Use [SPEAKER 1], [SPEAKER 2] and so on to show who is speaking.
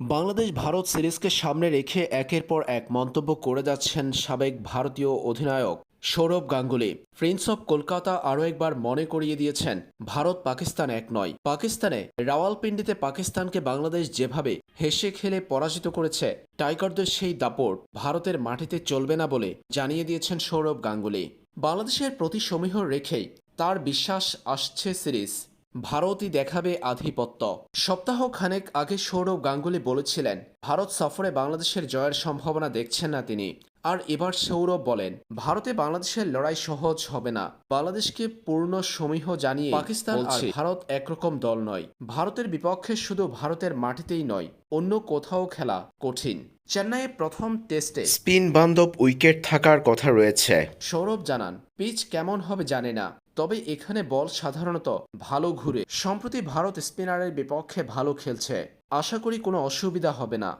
[SPEAKER 1] বাংলাদেশ ভারত সিরিজকে সামনে রেখে একের পর এক মন্তব্য করে যাচ্ছেন সাবেক ভারতীয় অধিনায়ক সৌরভ গাঙ্গুলি। প্রিন্স অব কলকাতা আরও একবার মনে করিয়ে দিয়েছেন, ভারত পাকিস্তান এক নয়। পাকিস্তানে রাওয়ালপিন্ডিতে পাকিস্তানকে বাংলাদেশ যেভাবে হেসে খেলে পরাজিত করেছে, টাইগারদের সেই দাপট ভারতের মাটিতে চলবে না বলে জানিয়ে দিয়েছেন সৌরভ গাঙ্গুলি। বাংলাদেশের প্রতি সমীহ রেখেই তার বিশ্বাস আসছে সিরিজ। ভারতই দেখাবে আধিপত্য। সপ্তাহ খানেক আগে সৌরভ গাঙ্গুলি বলেছিলেন, ভারত সফরে বাংলাদেশের জয়ের সম্ভাবনা দেখছেন না তিনি। আর এবার সৌরভ বলেন ভারতে বাংলাদেশের লড়াই সহজ হবে না। বাংলাদেশকে পূর্ণ সমীহ জানিয়ে পাকিস্তান আর ভারত একরকম দল নয়। ভারতের বিপক্ষে শুধু ভারতের মাটিতেই নয় অন্য কোথাও খেলা কঠিন। চেন্নাইয়ে প্রথম টেস্টে
[SPEAKER 2] স্পিন বান্ধব উইকেট থাকার কথা রয়েছে।
[SPEAKER 1] সৌরভ জানান পিচ কেমন হবে জানে না তবে এখানে বল সাধারণত ভালো ঘুরে। সম্প্রতি ভারত স্পিনারের বিপক্ষে ভালো খেলছে। আশা করি কোনো অসুবিধা হবে না।